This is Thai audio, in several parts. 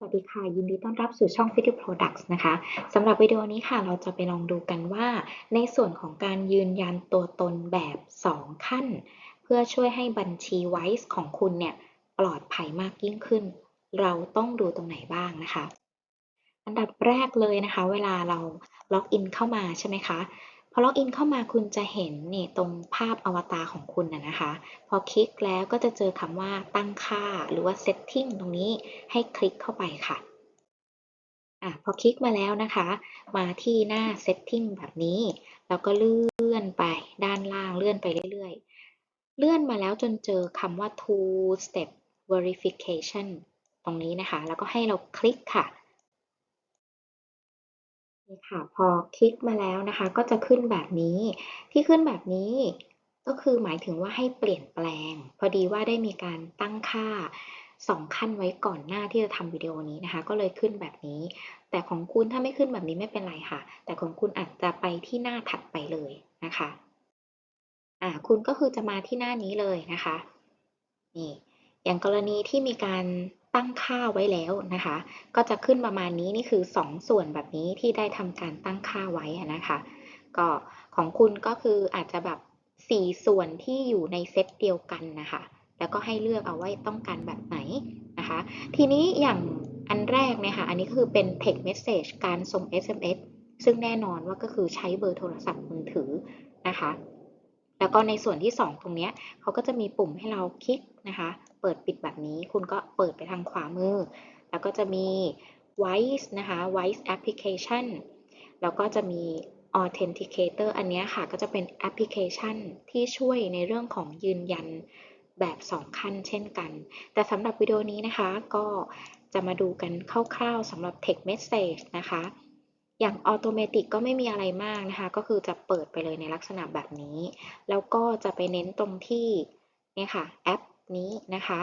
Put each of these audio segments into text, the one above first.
สวัสดีค่ะ ยินดีต้อนรับสู่ช่อง Video Products นะคะสำหรับวิดีโอนี้ค่ะเราจะไปลองดูกันว่า ในส่วนของการยืนยันตัวตนแบบ 2 ขั้น เพื่อช่วยให้บัญชี Wise ของคุณเนี่ย ปลอดภัยมากยิ่งขึ้น เราต้องดูตรงไหนบ้างนะคะ อันดับแรกเลยนะคะ เวลาเราล็อกอินเข้ามาใช่ไหมคะ อล็อกอินเข้ามาคุณจะเห็นนี่ตรงภาพอวตารของคุณนะนะคะ พอคลิกแล้วก็จะเจอคำว่าตั้งค่าหรือว่า setting ตรงนี้ให้คลิกเข้าไปค่ะอะพอคลิกมาแล้วนะคะ มาที่หน้า setting แบบนี้ แล้วก็เลื่อนไปด้านล่างเลื่อนไปเรื่อยๆ เลื่อนมาแล้วจนเจอคำว่า two step verification ตรงนี้นะคะ แล้วก็ให้เราคลิกค่ะ นี่ค่ะ พอคลิกมาแล้วนะคะ ก็จะขึ้นแบบนี้ ที่ขึ้นแบบนี้ก็คือหมายถึงว่าให้เปลี่ยนแปลง พอดีว่าได้มีการตั้งค่า2ขั้นไว้ก่อนหน้าที่จะทำวิดีโอนี้นะคะ ก็เลยขึ้นแบบนี้ แต่ของคุณถ้าไม่ขึ้นแบบนี้ไม่เป็นไรค่ะ แต่ของคุณอาจจะไปที่หน้าถัดไปเลยนะคะอ่าคุณก็คือจะมาที่หน้านี้เลยนะคะนี่อย่างกรณีที่มีการ ตั้งค่าไว้แล้วนะคะ ก็จะขึ้นประมาณนี้นี่คือ 2 ส่วนแบบนี้ที่ได้ทำการตั้งค่าไว้นะคะ ก็ของคุณก็คืออาจจะแบบ 4 ส่วนที่อยู่ในเซตเดียวกันนะคะ แล้วก็ให้เลือกเอาไว้ต้องการแบบไหนนะคะ ทีนี้อย่างอันแรกเนี่ยค่ะ อันนี้คือเป็น text message การส่ง SMS ซึ่งแน่นอนว่าก็คือใช้เบอร์โทรศัพท์มือถือนะคะ แล้วก็ในส่วนที่ 2 ตรงนี้เขาก็จะมีปุ่มให้เราคลิกนะคะ เปิดปิดแบบนี้ คุณก็เปิดไปทางขวามือ แล้วก็จะมี Wise นะคะ Wise Application แล้วก็จะมี Authenticator อันนี้ค่ะก็จะเป็นแอปพลิเคชันที่ช่วยในเรื่องของยืนยันแบบ 2 ขั้นเช่นกัน แต่สำหรับวิดีโอนี้นะคะก็จะมาดูกันคร่าวๆสำหรับ Text Message นะคะ อย่าง Automatic ก็ไม่มีอะไรมากนะคะ ก็คือจะเปิดไปเลยในลักษณะแบบนี้ แล้วก็จะไปเน้นตรงที่นี่ค่ะแอป นี้นะคะ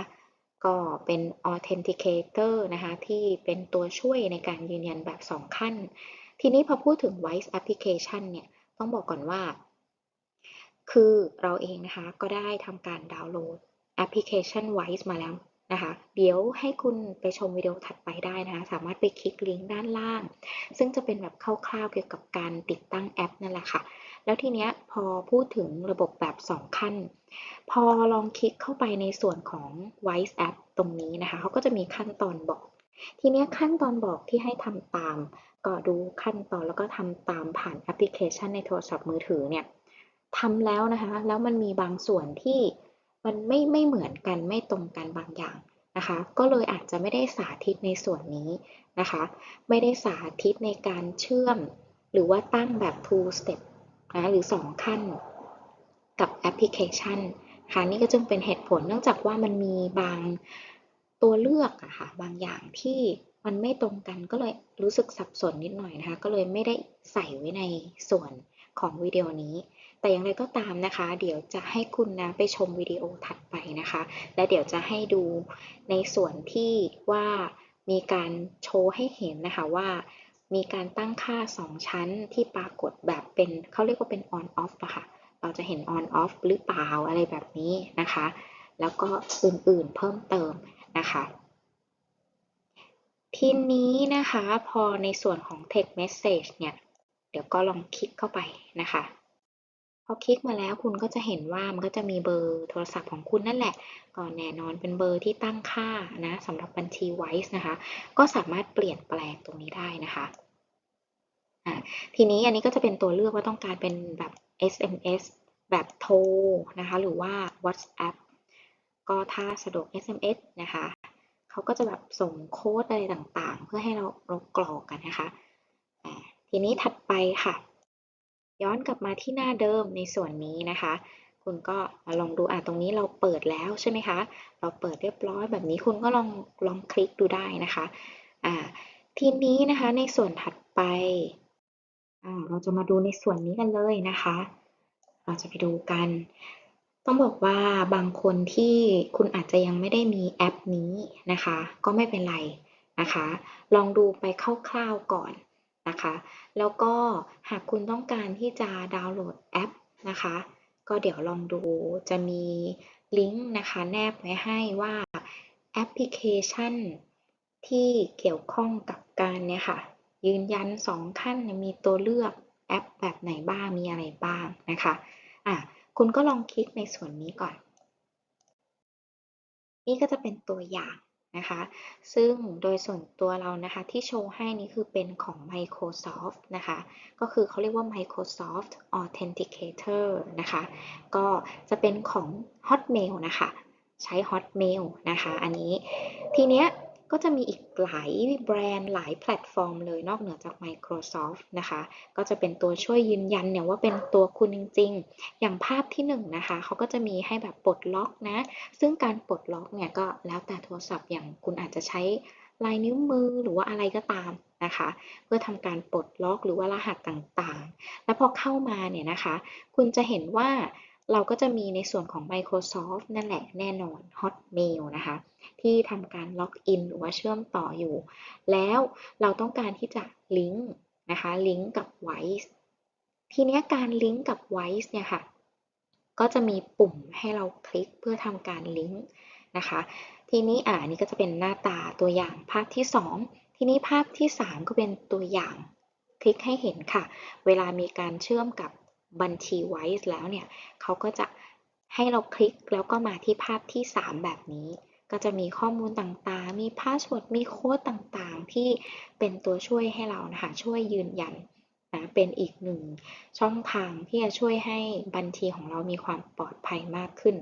ก็เป็น authenticator นะคะ ที่เป็นตัวช่วยในการยืนยันแบบ 2 ขั้น ทีนี้พอพูดถึง Wise application เนี่ย ต้องบอกก่อนว่า คือเราเองนะคะ ก็ได้ทำการดาวน์โหลดแอปพลิเคชัน Wise มาแล้วนะคะ เดี๋ยวให้คุณไปชมวิดีโอถัดไปได้นะคะ สามารถไปคลิกลิงก์ด้านล่าง ซึ่งจะเป็นแบบคร่าวๆเกี่ยวกับการติดตั้งแอปนั่นแหละค่ะ แล้วทีเนี้ยพอพูดถึงระบบแบบ 2 ขั้น พอลองคลิกเข้าไปในส่วนของ Wise App ตรงนี้นะคะเขาก็จะมีขั้นตอนบอก ทีนี้ขั้นตอนบอกที่ให้ทำตาม ก็ดูขั้นตอนแล้วก็ทำตามผ่านแอปพลิเคชันในโทรศัพท์มือถือเนี่ยทำแล้วนะคะ แล้วมันมีบางส่วนที่มันไม่ไม่เหมือนกันไม่ตรงกันบางอย่างนะคะ ก็เลยอาจจะไม่ได้สาธิตในส่วนนี้นะคะ ไม่ได้สาธิตในการเชื่อม หรือว่าตั้งแบบ two step นะหรือ 2 ขั้นกับแอปพลิเคชันค่ะนี่ก็จึงเป็นเหตุผลเนื่องจากว่ามันมีบางตัวเลือกอะค่ะบางอย่างที่มันไม่ตรงกันก็เลยรู้สึกสับสนนิดหน่อยนะคะก็เลยไม่ได้ใส่ไว้ในส่วนของวิดีโอนี้ แต่อย่างไรก็ตามนะคะ เดี๋ยวจะให้คุณนะไปชมวิดีโอถัดไปนะคะ และเดี๋ยวจะให้ดูในส่วนที่ว่ามีการโชว์ให้เห็นนะคะว่า มีการตั้งค่า 2 ชั้นที่ปรากฏแบบเป็นเขาเรียกว่าเป็น on off อะค่ะ เราจะเห็น on off หรือเปล่าอะไรแบบนี้นะคะ แล้วก็อื่นๆเพิ่มเติมนะคะ ทีนี้นะคะพอในส่วนของ text message เนี่ย เดี๋ยวก็ลองคลิกเข้าไปนะคะ พอคลิกมาแล้วคุณก็จะเห็นว่ามันก็จะมีเบอร์โทรศัพท์ของคุณนั่นแหละก็แน่นอนเป็นเบอร์ที่ตั้งค่านะสำหรับบัญชี Wise นะคะ ก็สามารถเปลี่ยนแปลงตรงนี้ได้นะคะทีนี้อันนี้ก็จะเป็นตัวเลือกว่าต้องการเป็นแบบ SMS แบบโทรนะคะ หรือว่า WhatsApp ก็ถ้าสะดวก SMS นะคะเขาก็จะแบบส่งโค้ดอะไรต่างๆ เพื่อให้เราเรากรอกกันนะคะทีนี้ถัดไปค่ะ ย้อนกลับมาที่หน้าเดิมในส่วนนี้นะคะ คุณก็มาลองดูอะตรงนี้เราเปิดแล้วใช่ไหมคะ เราเปิดเรียบร้อยแบบนี้คุณก็ลองลองคลิกดูได้นะคะอ่าทีนี้นะคะในส่วนถัดไปอ่าเราจะมาดูในส่วนนี้กันเลยนะคะ เราจะไปดูกัน ต้องบอกว่าบางคนที่คุณอาจจะยังไม่ได้มีแอปนี้นะคะ ก็ไม่เป็นไรนะคะ ลองดูไปคร่าวๆก่อน นะคะ แล้วก็หากคุณต้องการที่จะดาวน์โหลดแอปนะคะ ก็เดี๋ยวลองดูจะมีลิงก์นะคะแนบไว้ให้ว่าแอปพลิเคชัน ที่เกี่ยวข้องกับการเนี่ยค่ะ ยืนยันสองขั้นมีตัวเลือกแอปแบบไหนบ้างมีอะไรบ้างนะคะอะคุณก็ลองคลิกในส่วนนี้ก่อน นี่ก็จะเป็นตัวอย่าง นะคะ ซึ่งโดยส่วนตัวเรานะคะที่โชว์ให้นี่คือเป็นของ Microsoft นะคะ ก็คือเขาเรียกว่า Microsoft Authenticator นะคะ ก็จะเป็นของ Hotmail นะคะ ใช้ Hotmail นะคะ อันนี้ทีเนี้ย ก็จะมีอีกหลายแบรนด์หลายแพลตฟอร์มเลยนอกเหนือจาก Microsoft นะคะ ก็จะเป็นตัวช่วยยืนยันเนี่ยว่าเป็นตัวคุณจริง ๆ อย่างภาพที่1นนะคะเขาก็จะมีให้แบบปลดล็อกนะ ซึ่งการปลดล็อกเนี่ยก็แล้วแต่โทรศัพท์อย่างคุณอาจจะใช้ลายนิ้วมือหรือว่าอะไรก็ตามนะคะ เพื่อทำการปลดล็อกหรือว่ารหัสต่างๆ แล้วพอเข้ามาเนี่ยนะคะ คุณจะเห็นว่า เราก็จะมีในส่วนของ Microsoft นั่นแหละแน่นอน Hotmail นะคะ ที่ทำการล็อกอินหรือว่าเชื่อมต่ออยู่ แล้วเราต้องการที่จะลิงก์นะคะลิงก์กับ Wise ทีนี้การลิงก์กับ Wise เนี่ยค่ะ ก็จะมีปุ่มให้เราคลิกเพื่อทำการลิงก์นะคะ ทีนี้อ่านี่ก็จะเป็นหน้าตาตัวอย่างภาพที่ 2 ทีนี้ภาพที่ 3 ก็เป็นตัวอย่าง คลิกให้เห็นค่ะ เวลามีการเชื่อมกับ บัญชี Wise แล้วเนี่ยเขาก็จะให้เราคลิกแล้วก็มาที่ภาพที่ 3 แบบนี้ ก็จะมีข้อมูลต่างๆ มีพาสเวิร์ด มีโค้ดต่างๆ ที่เป็นตัวช่วยให้เรานะคะ ช่วยยืนยันนะเป็นอีกหนึ่งช่องทางที่จะช่วยให้บัญชีของเรามีความปลอดภัยมากขึ้น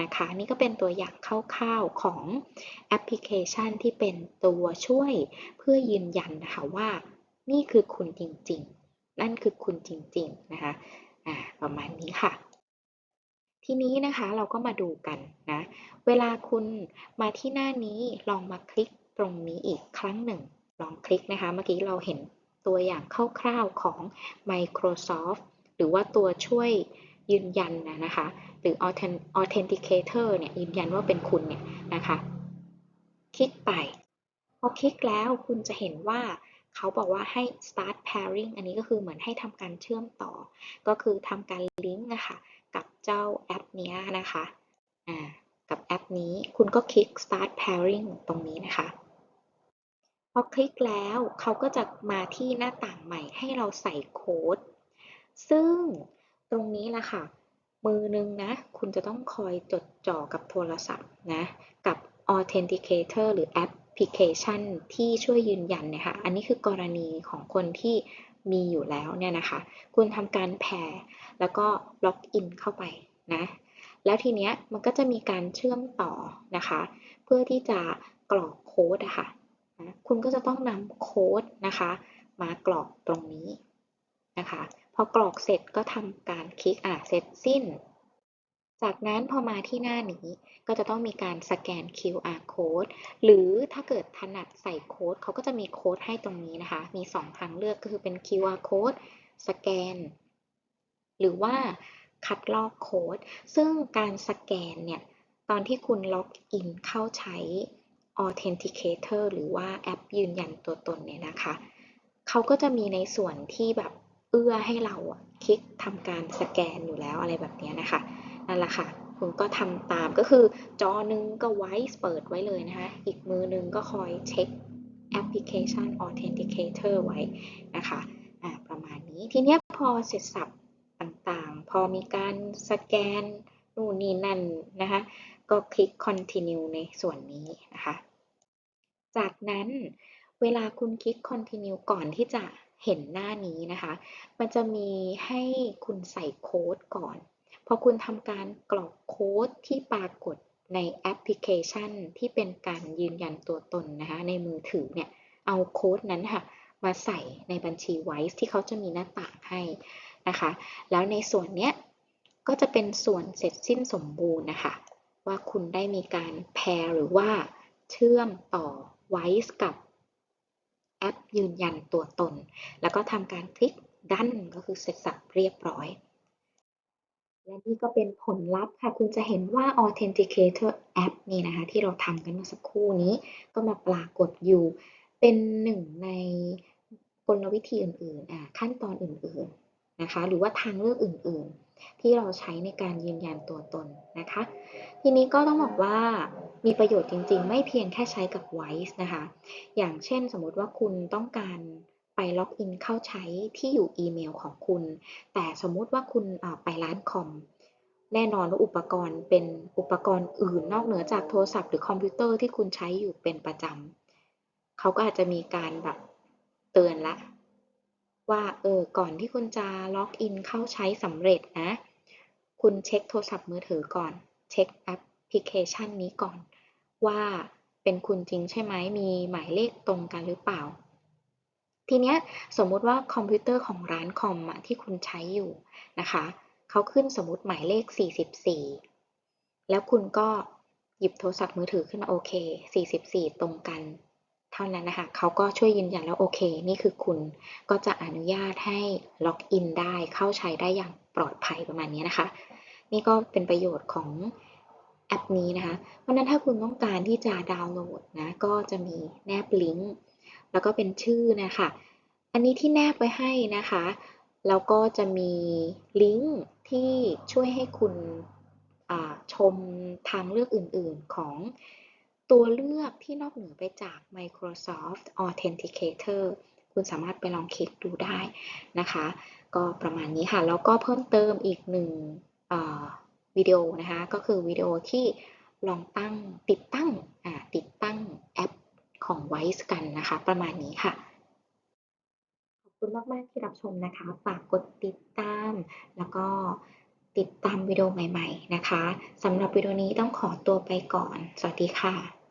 นะคะ นี่ก็เป็นตัวอย่างคร่าวๆของแอปพลิเคชันที่เป็นตัวช่วยเพื่อยืนยันนะคะว่านี่คือคุณจริงๆ นั่นคือคุณจริงๆ นะคะ อ่าประมาณนี้ค่ะ ทีนี้นะคะเราก็มาดูกันนะ เวลาคุณมาที่หน้านี้ลองมาคลิกตรงนี้อีกครั้งหนึ่ง ลองคลิกนะคะ เมื่อกี้เราเห็นตัวอย่างคร่าวๆของ Microsoft หรือว่าตัวช่วยยืนยันนะนะคะ หรือ Authenticator เนี่ยยืนยันว่าเป็นคุณเนี่ยนะคะ คลิกไป พอคลิกแล้วคุณจะเห็นว่า เขาบอกว่าให้ start pairing อันนี้ก็คือเหมือนให้ทำการเชื่อมต่อ ก็คือทำการลิงก์นะคะกับเจ้าแอปนี้นะคะอ่ากับแอปนี้คุณก็คลิก start pairing ตรงนี้นะคะ พอคลิกแล้วเขาก็จะมาที่หน้าต่างใหม่ให้เราใส่โค้ด ซึ่งตรงนี้แหละค่ะ มือนึงนะ คุณจะต้องคอยจดจ่อกับโทรศัพท์นะ กับ authenticator หรือแอป ลิเคชันที่ช่วยยืนยันเนี่ยค่ะอันนี้คือกรณีของคนที่มีอยู่แล้วเนี่ยนะคะ คุณทำการแผ่แล้วก็ล็อกอินเข้าไปนะ แล้วทีเนี้ยมันก็จะมีการเชื่อมต่อนะคะ เพื่อที่จะกรอกโค้ดอะค่ะนะคุณก็จะต้องนำโค้ดนะคะ มากรอกตรงนี้นะคะ พอกรอกเสร็จก็ทำการคลิกอะเสร็จสิ้น จากนั้นพอมาที่หน้านี้ก็จะต้องมีการสแกน QR code หรือถ้าเกิดถนัดใส่โค้ดเขาก็จะมีโค้ดให้ตรงนี้นะคะ มี 2 ทางเลือกก็คือเป็น QR code สแกน หรือว่าคัดลอกโค้ด ซึ่งการสแกนเนี่ย ตอนที่คุณล็อกอินเข้าใช้ Authenticator หรือว่าแอปยืนยันตัวตนเนี่ยนะคะ เขาก็จะมีในส่วนที่แบบเอื้อให้เราคลิกทำการสแกนอยู่แล้วอะไรแบบนี้นะคะ นั่นแหละค่ะ คุณก็ทำตามก็คือจอหนึ่งก็ไว้เปิดไว้เลยนะคะ อีกมือหนึ่งก็คอยเช็คแอปพลิเคชัน Authenticator ไว้นะคะะประมาณนี้ทีนี้พอเสร็จสับต่างๆ พอมีการสแกนนู่นนี่นั่นนะคะ ก็คลิก continue ในส่วนนี้นะคะ จากนั้นเวลาคุณคลิก continue ก่อนที่จะเห็นหน้านี้นะคะ มันจะมีให้คุณใส่โค้ดก่อน พอคุณทำการกรอกโค้ดที่ปรากฏในแอปพลิเคชัน ที่เป็นการยืนยันตัวตนนะคะในมือถือเนี่ยเอาโค้ดนั้นค่ะมาใส่ในบัญชีไว้ที่เขาจะมีหน้าต่างให้นะคะ แล้วในส่วนเนี้ยก็จะเป็นส่วนเสร็จสิ้นสมบูรณ์นะคะ ว่าคุณได้มีการแพร์หรือว่าเชื่อมต่อไว้กับแอปยืนยันตัวตน แล้วก็ทำการคลิกดันก็คือเสร็จสับเรียบร้อย และนี่ก็เป็นผลลัพธ์ค่ะ คุณจะเห็นว่า Authenticator App นี่นะคะ ที่เราทำกันเมื่อสักครู่นี้ ก็มาปรากฏอยู่ เป็นหนึ่งในกลวิธีอื่นๆ ขั้นตอนอื่นๆนะคะ หรือว่าทางเลือกอื่นๆ ที่เราใช้ในการยืนยันตัวตนนะคะ ทีนี้ก็ต้องบอกว่ามีประโยชน์จริงๆ ไม่เพียงแค่ใช้กับ Wise นะคะ อย่างเช่นสมมติว่าคุณต้องการ ไปล็อกอินเข้าใช้ที่อยู่อีเมลของคุณ แต่สมมุติว่าคุณไปร้านคอม แน่นอนว่าอุปกรณ์เป็นอุปกรณ์อื่นนอกเหนือจากโทรศัพท์หรือคอมพิวเตอร์ที่คุณใช้อยู่เป็นประจำเขาก็อาจจะมีการแบบเตือนละ ว่าเออก่อนที่คุณจะล็อกอินเข้าใช้สำเร็จนะ คุณเช็คโทรศัพท์มือถือก่อน เช็คแอปพลิเคชันนี้ก่อน ว่าเป็นคุณจริงใช่ไหมมีหมายเลขตรงกันหรือเปล่า ทีเนี้ยสมมุติว่าคอมพิวเตอร์ของร้านคอมที่คุณใช้อยู่นะคะเขาขึ้นสมมติหมายเลข 44 แล้วคุณก็หยิบโทรศัพท์มือถือขึ้นมาโอเค 44 ตรงกัน เท่านั้นนะคะเขาก็ช่วยยืนยันแล้วโอเค นี่คือคุณก็จะอนุญาตให้ล็อกอินได้เข้าใช้ได้อย่างปลอดภัยประมาณนี้นะคะ นี่ก็เป็นประโยชน์ของแอปนี้นะคะ เพราะนั้นถ้าคุณต้องการที่จะดาวน์โหลดนะ ก็จะมีแนบลิงก์ แล้วก็เป็นชื่อนะคะ อันนี้ที่แนบไว้ให้นะคะ แล้วก็จะมีลิงก์ที่ช่วยให้คุณชมทางเลือกอื่นๆของตัวเลือกที่นอกเหนือไปจาก Microsoft Authenticator คุณสามารถไปลองคลิกดูได้นะคะ ก็ประมาณนี้ค่ะ แล้วก็เพิ่มเติมอีกหนึ่งวิดีโอนะคะ ก็คือวิดีโอที่ลองตั้งติดตั้งติดตั้งแอป ของไวซ์กันนะคะ ประมาณนี้ค่ะ ขอบคุณมาก ๆ ที่รับชมนะคะ ฝากกดติดตาม แล้วก็ติดตามวิดีโอใหม่ ๆ นะคะสำหรับวิดีโอนี้ต้องขอตัวไปก่อน สวัสดีค่ะ